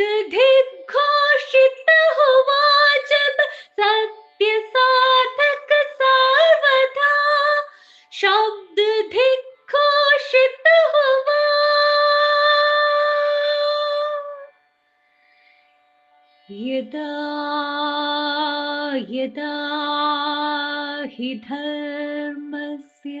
दिग्घोषित हुआ जब सत्य साधक सर्वथा शब्द दिग्घोषित हुआ। यदा यदा हि धर्मस्य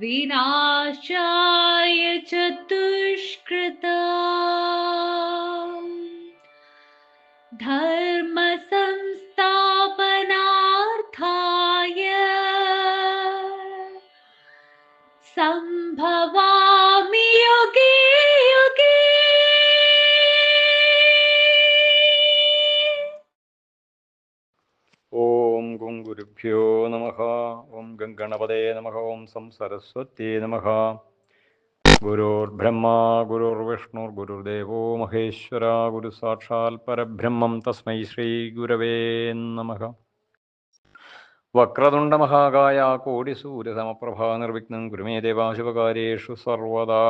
विनाशाय चतुष्कृता धर्मसंस्थापनार्थाय सम्भवामि युगे युगे ॐ गुङ्गुरुभ्यो नमः ഗംഗണപതേ നമ. ഓം സം സരസ്വത്യേ നമ. ഗുരുർബ്രഹ്മ ഗുരുർവിഷ്ണു ഗുരുദേവോ മഹേശ്വര ഗുരു സാക്ഷാൽ പരബ്രഹ്മം തസ്മൈ ശ്രീ ഗുരവേ നമ. വക്രതുണ്ട വക്രതുണ്ടമഹാകായ കോടിസൂര്യസമപ്രഭാ നിർവിഘ്നം ഗുരുമേ ദേവാശുപകാരേഷു സർവദാ.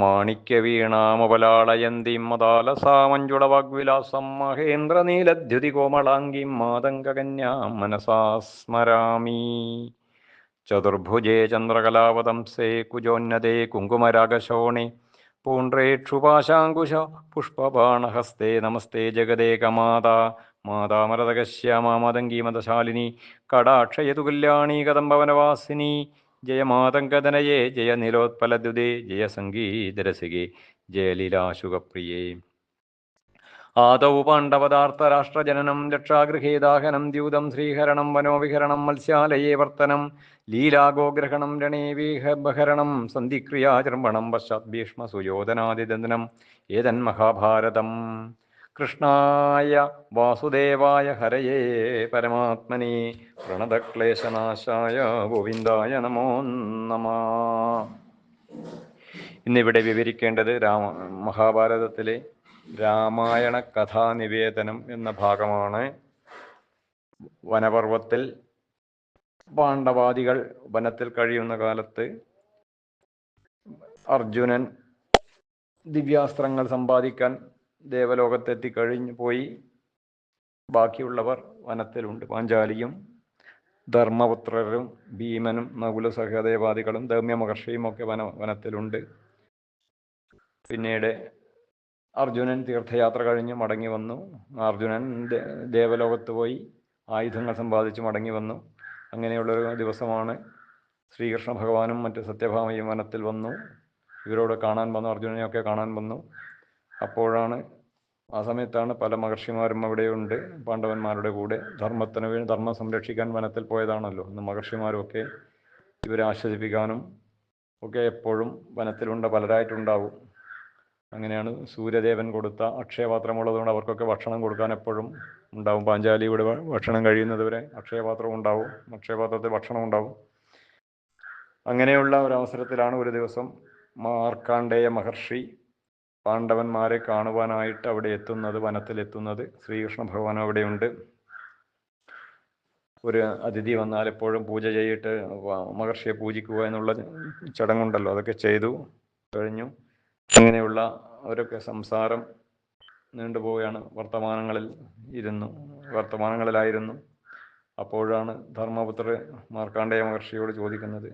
മാണിക്യവീണാമപലാളയന്തിം മദാലസാമഞ്ജുളവാഗ്വിലാസം മഹേന്ദ്രനീലദ്യുതി കോമളാംഗിം മാതംഗകന്യാം മനസാ സ്മരാമി. ചതുർഭുജേ ചന്ദ്രകലാവതംസേ കുജോന്നതേ കുങ്കുമരാഗശോണേ. പൂണ്ട്രേക്ഷുപാശാങ്കുശ പുഷ്പബാണഹസ്തേ നമസ്തേ ജഗദേകമാതാ മാതാമരതകശ്യാമാതംഗീമതശാലിനി കടാക്ഷയതു കല്യാണീ കദംബവനവാസിനി ജയ മാതങ്കതനയേ ജയ നിലോത്പലദ്യുതേ ജയ സംഗീതരസികേ ജയലീലാശുഖപ്രിയേ ആദൌ ആദൗ പാണ്ഡവദാർത്ഥരാഷ്ട്രജനനം രക്ഷാഗൃഹേ ദാഹനം ദ്യൂതം ശ്രീഹരണം വനോവിഹരണം മത്സ്യാലയേ വർത്തനം ലീലാഗോഗ്രഹണം രണേവിഹരണം സന്ധിക്രിയാചർമ്മണം പശ്ചാത് ഭീഷ്മ സുയോധനാദിദന്തനം ഏതന്മഹാഭാരതം കൃഷ്ണായ വാസുദേവായ ഹരയേ പരമാത്മനി പ്രണതക്ലേശനാശായ ഗോവിന്ദായ നമോ നമ. ഇന്നിവിടെ വിവരിക്കേണ്ടത് രാമ മഹാഭാരതത്തിലെ രാമായണ കഥാനിവേദനം എന്ന ഭാഗമാണ്. വനപർവത്തിൽ പാണ്ഡവാദികൾ വനത്തിൽ കഴിയുന്ന കാലത്ത് അർജുനൻ ദിവ്യാസ്ത്രങ്ങൾ സമ്പാദിക്കാൻ ദേവലോകത്തെത്തി കഴിഞ്ഞു പോയി. ബാക്കിയുള്ളവർ വനത്തിലുണ്ട്. പാഞ്ചാലിയും ധർമ്മപുത്രരും ഭീമനും നകുല സഹദേവാദികളും ദൗമ്യ മഹർഷിയും ഒക്കെ വന വനത്തിലുണ്ട്. പിന്നീട് അർജുനൻ തീർത്ഥയാത്ര കഴിഞ്ഞ് മടങ്ങി വന്നു. അർജുനൻ ദേവലോകത്ത് പോയി ആയുധങ്ങൾ സമ്പാദിച്ച് മടങ്ങി വന്നു. അങ്ങനെയുള്ളൊരു ദിവസമാണ് ശ്രീകൃഷ്ണ ഭഗവാനും മറ്റ് സത്യഭാമയും വനത്തിൽ വന്നു. ഇവരോട് കാണാൻ വന്നു അർജുനനെയൊക്കെ കാണാൻ വന്നു. അപ്പോഴാണ് ആ സമയത്താണ് പല മഹർഷിമാരും അവിടെയുണ്ട് പാണ്ഡവന്മാരുടെ കൂടെ. ധർമ്മത്തിന് വേണ്ടി ധർമ്മം സംരക്ഷിക്കാൻ വനത്തിൽ പോയതാണല്ലോ. ഇന്ന് മഹർഷിമാരും ഒക്കെ ഇവരെ ആശ്വസിപ്പിക്കാനും ഒക്കെ എപ്പോഴും വനത്തിലുണ്ട് പലരായിട്ടുണ്ടാവും അങ്ങനെയാണ് സൂര്യദേവൻ കൊടുത്ത അക്ഷയപാത്രമുള്ളതുകൊണ്ട് അവർക്കൊക്കെ ഭക്ഷണം കൊടുക്കാൻ എപ്പോഴും ഉണ്ടാവും. പാഞ്ചാലി ഇവിടെ ഭക്ഷണം കഴിയുന്നത് വരെ അക്ഷയപാത്രം ഉണ്ടാവും. അക്ഷയപാത്രത്തിൽ ഭക്ഷണം ഉണ്ടാവും. അങ്ങനെയുള്ള ഒരു അവസരത്തിലാണ് ഒരു ദിവസം മാർക്കാണ്ഡേയ മഹർഷി പാണ്ഡവന്മാരെ കാണുവാനായിട്ട് അവിടെ എത്തുന്നത് വനത്തിലെത്തുന്നത് ശ്രീകൃഷ്ണ ഭഗവാൻ അവിടെയുണ്ട് ഒരു അതിഥി വന്നാൽ എപ്പോഴും പൂജ ചെയ്തിട്ട് മഹർഷിയെ പൂജിക്കുക എന്നുള്ള ചടങ്ങുണ്ടല്ലോ. അതൊക്കെ ചെയ്തു കഴിഞ്ഞു. അങ്ങനെയുള്ള അവരൊക്കെ സംസാരം നീണ്ടുപോവുകയാണ് വർത്തമാനങ്ങളിൽ ഇരുന്നു വർത്തമാനങ്ങളിലായിരുന്നു. അപ്പോഴാണ് ധർമ്മപുത്രർ മാർക്കാണ്ഡേയ മഹർഷിയോട് ചോദിക്കുന്നത്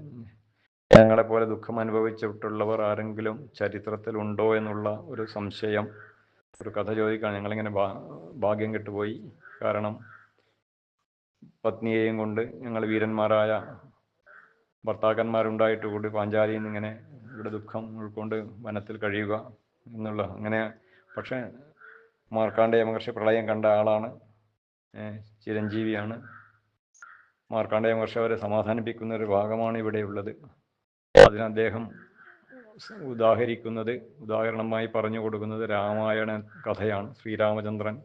ഞങ്ങളെപ്പോലെ ദുഃഖം അനുഭവിച്ചിട്ടുള്ളവർ ആരെങ്കിലും ചരിത്രത്തിൽ ഉണ്ടോ എന്നുള്ള ഒരു സംശയം ഒരു കഥ ചോദിക്കാൻ ഞങ്ങളിങ്ങനെ ഭാഗ്യം കെട്ടുപോയി. കാരണം പത്നിയെയും കൊണ്ട് ഞങ്ങൾ വീരന്മാരായ ഭർത്താക്കന്മാരുണ്ടായിട്ട് കൂടി പാഞ്ചാലിയിൽ നിന്ന് ഇങ്ങനെ ഇവിടെ ദുഃഖം ഉൾക്കൊണ്ട് വനത്തിൽ കഴിയുക എന്നുള്ള അങ്ങനെ പക്ഷേ മാർക്കാണ്ഡേയ മഹർഷി പ്രളയം കണ്ട ആളാണ്. ചിരഞ്ജീവിയാണ്. മാർക്കാണ്ഡേയ മഹർഷി അവരെ സമാധാനിപ്പിക്കുന്ന ഒരു ഭാഗമാണ് ഇവിടെയുള്ളത്. അതിന് അദ്ദേഹം ഉദാഹരിക്കുന്നത് ഉദാഹരണമായി പറഞ്ഞു കൊടുക്കുന്നത് രാമായണ കഥയാണ് ശ്രീരാമചന്ദ്രൻ.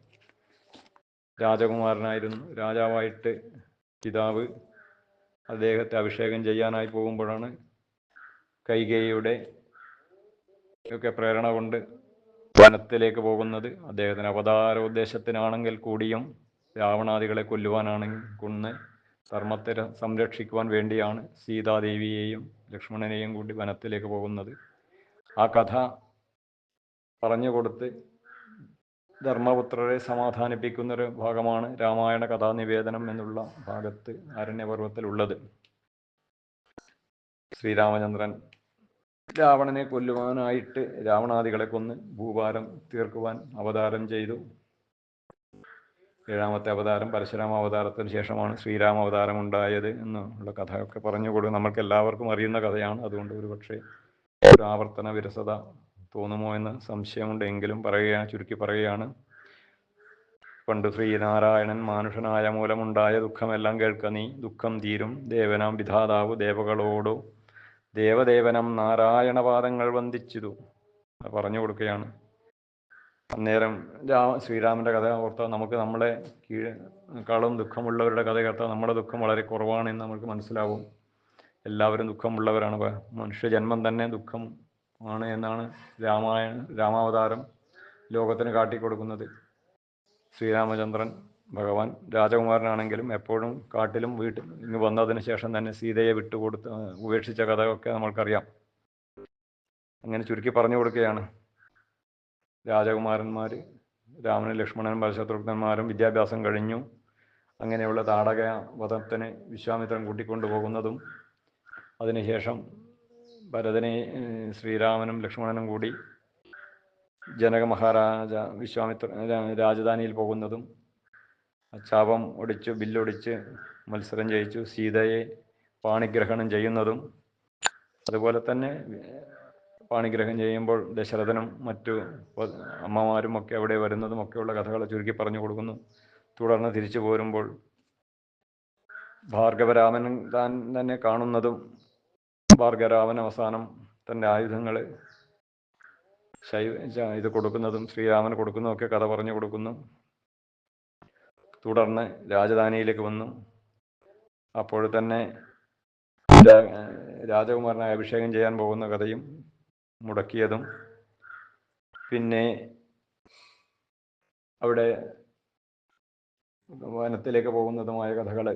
രാജകുമാരനായിരുന്നു. രാജാവായിട്ട് പിതാവ് അദ്ദേഹത്തെ അഭിഷേകം ചെയ്യാനായി പോകുമ്പോഴാണ് കൈകേയിയുടെ ഒക്കെ പ്രേരണ കൊണ്ട് വനത്തിലേക്ക് പോകുന്നത്. അദ്ദേഹത്തിന് അവതാരോദ്ദേശത്തിനാണെങ്കിൽ കൂടിയും രാവണാദികളെ കൊല്ലുവാനാണെങ്കിൽ കൊന്ന് ധർമ്മത്തെ സംരക്ഷിക്കുവാൻ വേണ്ടിയാണ് സീതാദേവിയെയും ലക്ഷ്മണനെയും കൂടി വനത്തിലേക്ക് പോകുന്നത്. ആ കഥ പറഞ്ഞു കൊടുത്ത് ധർമ്മപുത്രരെ സമാധാനിപ്പിക്കുന്നൊരു ഭാഗമാണ് രാമായണ കഥാനിവേദനം എന്നുള്ള ഭാഗത്ത് ആരണ്യപർവത്തിലുള്ളത് ശ്രീരാമചന്ദ്രൻ രാവണനെ കൊല്ലുവാനായിട്ട് രാവണാദികളെ കൊന്ന് ഭൂഭാരം തീർക്കുവാൻ അവതാരം ചെയ്തു. ഏഴാമത്തെ അവതാരം പരശുരാമ അവതാരത്തിന് ശേഷമാണ് ശ്രീരാമ അവതാരം ഉണ്ടായത് എന്നുള്ള കഥയൊക്കെ പറഞ്ഞു കൊടുക്കും. നമ്മൾക്ക് എല്ലാവർക്കും അറിയുന്ന കഥയാണ്. അതുകൊണ്ട് ഒരു പക്ഷേ ഒരു ആവർത്തന വിരസത തോന്നുമോ എന്ന് സംശയമുണ്ട്. എങ്കിലും പറയുകയാണ് ചുരുക്കി പറയുകയാണ്. പണ്ട് ശ്രീനാരായണൻ മാനുഷനായ മൂലമുണ്ടായ ദുഃഖമെല്ലാം കേൾക്ക നീ. ദുഃഖം തീരും. ദേവനാം വിധാതാവ് ദേവകളോടു. ദേവദേവനം നാരായണപാദങ്ങൾ വന്ദിച്ചിതു. പറഞ്ഞു കൊടുക്കുകയാണ്. അന്നേരം രാ ശ്രീരാമന്റെ കഥ ഓർത്ത നമുക്ക് നമ്മളെ കീഴേക്കാളും ദുഃഖമുള്ളവരുടെ കഥ കേട്ടാൽ നമ്മുടെ ദുഃഖം വളരെ കുറവാണെന്ന് നമുക്ക് മനസ്സിലാവും. എല്ലാവരും ദുഃഖമുള്ളവരാണ്. മനുഷ്യ ജന്മം തന്നെ ദുഃഖം ആണ് എന്നാണ് രാമായണ രാമാവതാരം ലോകത്തിന് കാട്ടിക്കൊടുക്കുന്നത്. ശ്രീരാമചന്ദ്രൻ ഭഗവാൻ രാജകുമാരനാണെങ്കിലും എപ്പോഴും കാട്ടിലും വീട്ടിൽ ഇങ്ങ് വന്നതിന് ശേഷം തന്നെ സീതയെ വിട്ടുകൊടുത്ത് ഉപേക്ഷിച്ച കഥയൊക്കെ നമ്മൾക്കറിയാം. അങ്ങനെ ചുരുക്കി പറഞ്ഞു കൊടുക്കുകയാണ്. രാജകുമാരന്മാർ രാമനും ലക്ഷ്മണനും പരശത്രുഘ്നന്മാരും വിദ്യാഭ്യാസം കഴിഞ്ഞു. അങ്ങനെയുള്ള താടക വധത്തിന് വിശ്വാമിത്രൻ കൂട്ടിക്കൊണ്ടുപോകുന്നതും അതിനുശേഷം ഭരതനെ ശ്രീരാമനും ലക്ഷ്മണനും കൂടി ജനക മഹാരാജ വിശ്വാമിത്ര രാജധാനിയിൽ പോകുന്നതും ചാപം ഒടിച്ച് ബില്ലൊടിച്ച് മത്സരം ജയിച്ചു സീതയെ പാണിഗ്രഹണം ചെയ്യുന്നതും അതുപോലെ തന്നെ പാണിഗ്രഹം ചെയ്യുമ്പോൾ ദശരഥനും മറ്റു അമ്മമാരും ഒക്കെ അവിടെ വരുന്നതും ഒക്കെയുള്ള കഥകൾ ചുരുക്കി പറഞ്ഞു കൊടുക്കുന്നു. തുടർന്ന് തിരിച്ചു പോരുമ്പോൾ ഭാർഗവരാമൻ താൻ തന്നെ കാണുന്നതും ഭാർഗവരാമൻ അവസാനം തന്റെ ആയുധങ്ങൾ ശൈവ ഇത് കൊടുക്കുന്നതും ശ്രീരാമന് കൊടുക്കുന്നതൊക്കെ കഥ പറഞ്ഞു കൊടുക്കുന്നു. തുടർന്ന് രാജധാനിയിലേക്ക് വന്നു. അപ്പോൾ തന്നെ രാജകുമാരനെ അഭിഷേകം ചെയ്യാൻ പോകുന്ന കഥയും മുടക്കിയതും പിന്നെ അവിടെ വനത്തിലേക്ക് പോകുന്നതുമായ കഥകൾ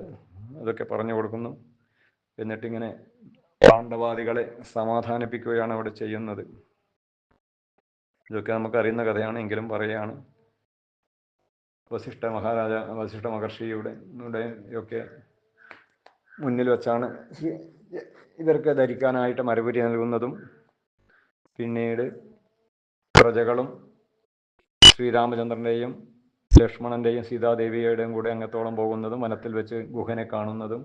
അതൊക്കെ പറഞ്ഞു കൊടുക്കുന്നു. എന്നിട്ടിങ്ങനെ പാണ്ഡവാദികളെ സമാധാനിപ്പിക്കുകയാണ് അവിടെ ചെയ്യുന്നത്. ഇതൊക്കെ നമുക്കറിയുന്ന കഥയാണ് എങ്കിലും പറയുകയാണ്. വസിഷ്ഠ മഹാരാജ വസിഷ്ഠ മഹർഷിയുടെ യുടെ ഒക്കെ മുന്നിൽ വെച്ചാണ് ഇവർക്ക് ധരിക്കാനായിട്ട് മറുപടി നൽകുന്നതും പിന്നീട് പ്രജകളും ശ്രീരാമചന്ദ്രന്റെയും ലക്ഷ്മണന്റെയും സീതാദേവിയുടെയും കൂടെ അങ്ങത്തോളം പോകുന്നതും വനത്തിൽ വെച്ച് ഗുഹനെ കാണുന്നതും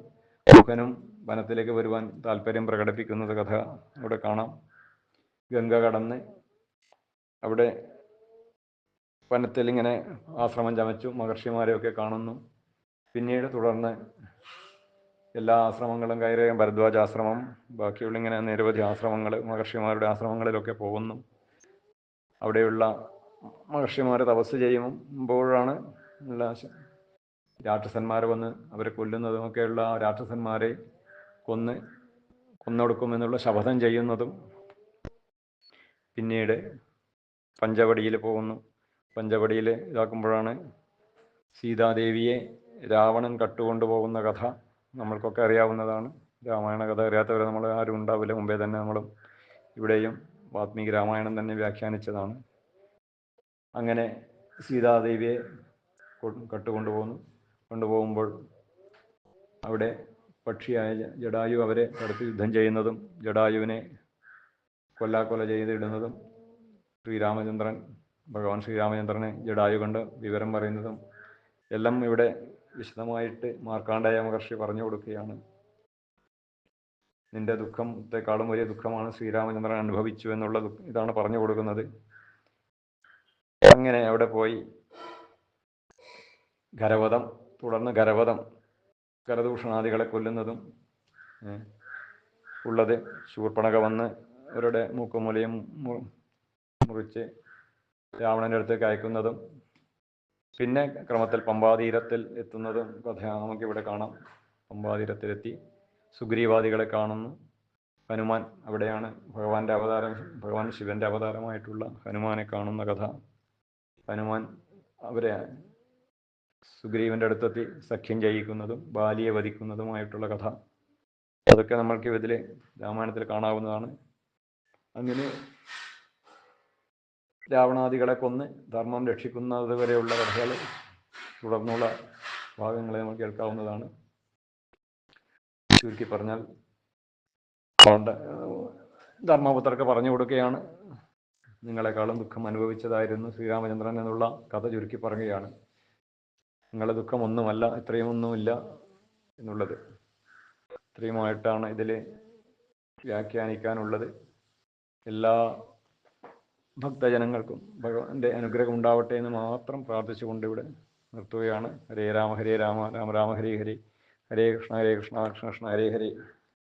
ഗുഹനും വനത്തിലേക്ക് വരുവാൻ താല്പര്യം പ്രകടിപ്പിക്കുന്നത് കഥ ഇവിടെ കാണാം. ഗംഗ കടന്ന് അവിടെ വനത്തിൽ ഇങ്ങനെ ആശ്രമം ചമച്ചു മഹർഷിമാരെയൊക്കെ കാണുന്നു. പിന്നീട് തുടർന്ന് എല്ലാ ആശ്രമങ്ങളും കയറിയും ഭരദ്വാജ ആശ്രമം ബാക്കിയുള്ള ഇങ്ങനെ നിരവധി ആശ്രമങ്ങൾ മഹർഷിമാരുടെ ആശ്രമങ്ങളിലൊക്കെ പോകുന്നു. അവിടെയുള്ള മഹർഷിമാരെ തപസ് ചെയ്യുമ്പോഴാണ് രാക്ഷസന്മാർ വന്ന് അവരെ കൊല്ലുന്നതുമൊക്കെയുള്ള രാക്ഷസന്മാരെ കൊന്ന് കൊന്നൊടുക്കുമെന്നുള്ള ശപഥം ചെയ്യുന്നതും പിന്നീട് പഞ്ചവടിയിൽ പോകുന്നു. പഞ്ചവടിയിൽ ഇതാക്കുമ്പോഴാണ് സീതാദേവിയെ രാവണൻ കട്ടുകൊണ്ടുപോകുന്ന കഥ. നമ്മൾക്കൊക്കെ അറിയാവുന്നതാണ്. രാമായണ കഥ അറിയാത്തവർ നമ്മൾ ആരും ഉണ്ടാവില്ല. മുമ്പേ തന്നെ നമ്മൾ ഇവിടെയും വാത്മീകി രാമായണം തന്നെ വ്യാഖ്യാനിച്ചതാണ്. അങ്ങനെ സീതാദേവിയെ കട്ടുകൊണ്ടുപോകുന്നു കൊണ്ടുപോകുമ്പോൾ അവിടെ പക്ഷിയായ ജഡായു അവരെ തടുത്ത് യുദ്ധം ചെയ്യുന്നതും ജഡായുവിനെ കൊല്ലാക്കൊല ചെയ്തിടുന്നതും ശ്രീരാമചന്ദ്രൻ ഭഗവാൻ ശ്രീരാമചന്ദ്രനെ ജഡായു കണ്ട് വിവരം പറയുന്നതും എല്ലാം ഇവിടെ വിശദമായിട്ട് മാർക്കാണ്ഡേയ മഹർഷി പറഞ്ഞു കൊടുക്കുകയാണ്. നിന്റെ ദുഃഖത്തെക്കാളും വലിയ ദുഃഖമാണ്. ശ്രീരാമചന്ദ്രൻ അനുഭവിച്ചു എന്നുള്ള ഇതാണ് പറഞ്ഞു കൊടുക്കുന്നത്. അങ്ങനെ അവിടെ പോയി. ഖരവധം തുടർന്ന് ഖരവധം കരദൂഷണാദികളെ കൊല്ലുന്നതും ഉള്ളത് ശൂർപ്പണക വന്ന് അവരുടെ മൂക്കുമൂലയും മുറിച്ച് രാവണന്റെ അടുത്തേക്ക് അയക്കുന്നതും പിന്നെ ക്രമത്തിൽ പമ്പാതീരത്തിൽ എത്തുന്നതും കഥ നമുക്കിവിടെ കാണാം. പമ്പാതീരത്തിലെത്തി സുഗ്രീവാദികളെ കാണുന്നു. ഹനുമാൻ അവിടെയാണ് ഭഗവാന്റെ അവതാരം ഭഗവാൻ ശിവന്റെ അവതാരമായിട്ടുള്ള ഹനുമാനെ കാണുന്ന കഥ. ഹനുമാൻ അവരെ സുഗ്രീവന്റെ അടുത്തെത്തി സഖ്യം ചെയ്യിക്കുന്നതും ബാലിയെ വധിക്കുന്നതുമായിട്ടുള്ള കഥ. അതൊക്കെ നമ്മൾക്ക് ഇതിൽ രാമായണത്തിൽ കാണാവുന്നതാണ്. അങ്ങനെ രാവണാദികളെ കൊന്ന് ധർമ്മം രക്ഷിക്കുന്നത് വരെയുള്ള കഥകൾ തുടർന്നുള്ള ഭാഗങ്ങളെ നമുക്ക് കേൾക്കാവുന്നതാണ്. ചുരുക്കി പറഞ്ഞാൽ പണ്ട് ധർമ്മപുത്രർക്ക് പറഞ്ഞു കൊടുക്കുകയാണ്. നിങ്ങളെക്കാളും ദുഃഖം അനുഭവിച്ചതായിരുന്നു ശ്രീരാമചന്ദ്രൻ എന്നുള്ള കഥ ചുരുക്കി പറയുകയാണ്. നിങ്ങളുടെ ദുഃഖം ഒന്നുമല്ല ഇത്രയും ഒന്നുമില്ല എന്നുള്ളത്. ഇത്രയുമായിട്ടാണ് ഇതിൽ വ്യാഖ്യാനിക്കാനുള്ളത്. എല്ലാ ഭക്തജനങ്ങൾക്കും ഭഗവാന്റെ അനുഗ്രഹം ഉണ്ടാവട്ടെ എന്ന് മാത്രം പ്രാർത്ഥിച്ചുകൊണ്ട് ഇവിടെ നിർത്തുകയാണ്. ഹരേ രാമ ഹരേ രാമ രാമ രാമ ഹരേ ഹരേ. ഹരേ കൃഷ്ണ ഹരേ കൃഷ്ണ കൃഷ്ണ കൃഷ്ണ ഹരേ ഹരേ.